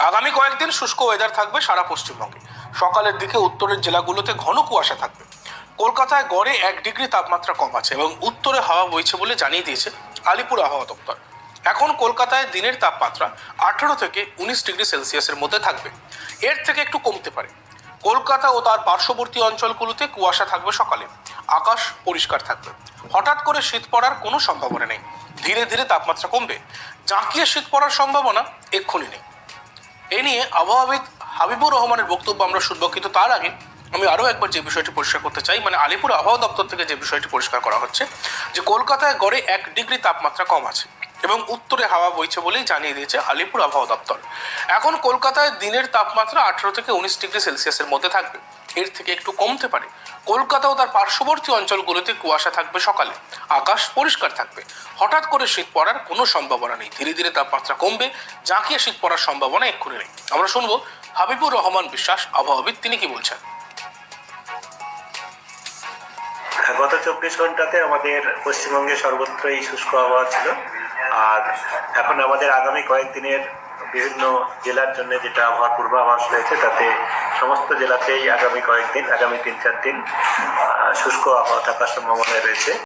আগামী কয়েকদিন শুষ্ক ওয়েদার থাকবে সারা পশ্চিমবঙ্গে। সকালের দিকে উত্তরের জেলাগুলোতে ঘন কুয়াশা থাকবে। কলকাতায় গড়ে এক ডিগ্রি তাপমাত্রা কম আছে এবং উত্তরে হাওয়া বইছে বলে জানিয়ে দিয়েছে আলিপুর আবহাওয়া দপ্তর। এখন কলকাতায় দিনের তাপমাত্রা আঠেরো থেকে উনিশ ডিগ্রি সেলসিয়াসের মধ্যে থাকবে। এর থেকে একটু কমতে পারে। কলকাতা ও তার পার্শ্ববর্তী অঞ্চলগুলোতে কুয়াশা থাকবে সকালে। আকাশ পরিষ্কার থাকবে। হঠাৎ করে শীত পড়ার কোনো সম্ভাবনা নেই। ধীরে ধীরে তাপমাত্রা কমবে। জাঁকিয়ে শীত পড়ার সম্ভাবনা এক্ষুনি নেই। এ নিয়ে আবহাওয়াবিদ হাবিবুর রহমানের বক্তব্য আমরা শুনব, কিন্তু তার আগে আমি আরও একবার যে বিষয়টি পরিষ্কার করতে চাই মানে আলিপুর আবহাওয়া দপ্তর থেকে যে বিষয়টি পরিষ্কার করা হচ্ছে, যে কলকাতায় গড়ে এক ডিগ্রি তাপমাত্রা কম আছে। এবং উত্তরে হাওয়া বইছে বলেই জানিয়ে দিয়েছে আলিপুর আবহাওয়া দপ্তর। এখন কলকাতায় দিনের তাপমাত্রা আঠেরো থেকে উনিশ ডিগ্রি সেলসিয়াসের মধ্যে থাকবে। এর থেকে একটু কমতে পারে। কলকাতা ও তার পার্শ্ববর্তী অঞ্চলগুলোতে কুয়াশা থাকবে সকালে। আকাশ পরিষ্কার থাকবে। হঠাৎ করে শীত পড়ার কোনো সম্ভাবনা নেই। ধীরে ধীরে তাপমাত্রা কমবে জাঁকিয়ে শীত পড়ার সম্ভাবনা এক্ষুনি নেই। আমরা শুনব হাবিবুর রহমান বিশ্বাস আবহাওয়াবিদ তিনি কি বলছেন? হ্যাঁ, গত চব্বিশ ঘন্টাতে আমাদের পশ্চিমবঙ্গে সর্বত্রই শুষ্ক আবহাওয়া ছিল। আর এখন আমাদের আগামী কয়েকদিনের বিভিন্ন জেলার জন্য যেটা আবহাওয়ার পূর্বাভাস রয়েছে, তাতে সমস্ত জেলাতেই আগামী কয়েকদিন, আগামী তিন চার দিন শুষ্ক আবহাওয়া থাকার সম্ভাবনা রয়েছে।